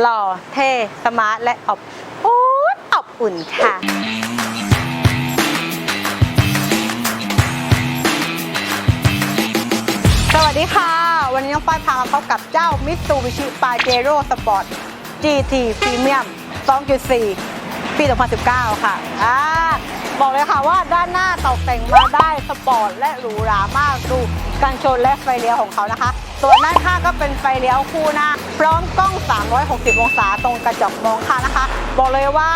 หล่อเท่สมาร์ทและอบอุ่นอบอุ่นค่ะสวัสดีค่ะ วันนี้น้องฝ้ายพามาพบกับเจ้า Mitsubishi Pajero Sport GT Premium 2.4 ปี 2019 ค่ะอ่าบอกเลยค่ะว่าด้านหน้าตกแต่งมาได้สปอร์ตและหรูหรามากดูการชนและไฟเลี้ยวของเขานะคะ ส่วนด้านข้างก็เป็นไฟเลี้ยวคู่หน้า พร้อมกล้อง 360 องศาตรงกระจกมองข้างนะคะ บอกเลยว่า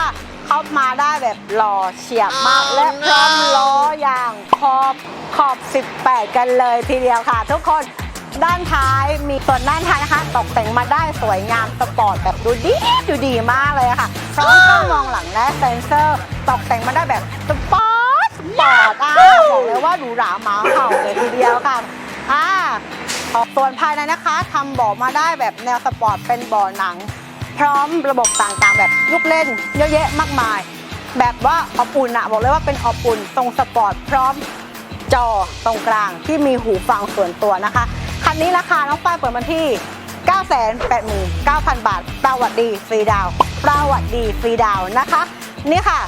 เขามาได้แบบหล่อเฉียบมาก และพร้อมล้ออย่างขอบขอบ 18 กันเลยทีเดียวค่ะ ทุกคนด้านท้ายมีส่วนด้านท้ายนะคะ ตกแต่งมาได้สวยงามสปอร์ตแบบดูดีดูดีมากเลยค่ะพร้อมกล้องมองหลังและเซ็นเซอร์ ตกแต่งมาได้แบบสปอร์ตสปอร์ตอะบอกเลยว่าหรูหราหมาเห่าเลยทีเดียวค่ะอ่า ส่วนภายในนะคะทำเบาะมาได้แบบแนวสปอร์ตเป็นเบาะหนัง พร้อมระบบต่างๆ แบบลูกเล่นเยอะแยะมากมาย แบบว่าอบอุ่นอะบอกเลยว่าเป็นอบอุ่นทรงสปอร์ตพร้อมจอตรงกลางที่มีหูฟังส่วนตัวนะคะ คันนี้ราคาน้องฝ้ายเปิดมาที่ 989,000 บาท ประวัติดีฟรีดาว ประวัติดีฟรีดาวนะคะ นี่ค่ะ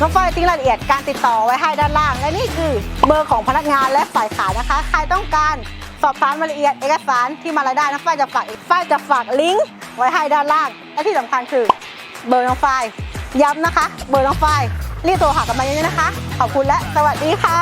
น้องฝ้ายทิ้งรายละเอียดการติดต่อไว้ให้ด้านล่าง และนี่คือเบอร์ของพนักงานและฝ่ายขายนะคะ ใครต้องการ สอบถามรายละเอียดเอกสารที่มารายได้น้องฝ้ายจะฝากฝ้ายจะฝากลิงก์ไว้ให้ด้านล่างและที่สำคัญคือเบอร์น้องฝ้ายย้ำนะคะ เบอร์น้องฝ้ายรีบโทรหากันมาเยอะๆนะคะ ขอบคุณและสวัสดีค่ะ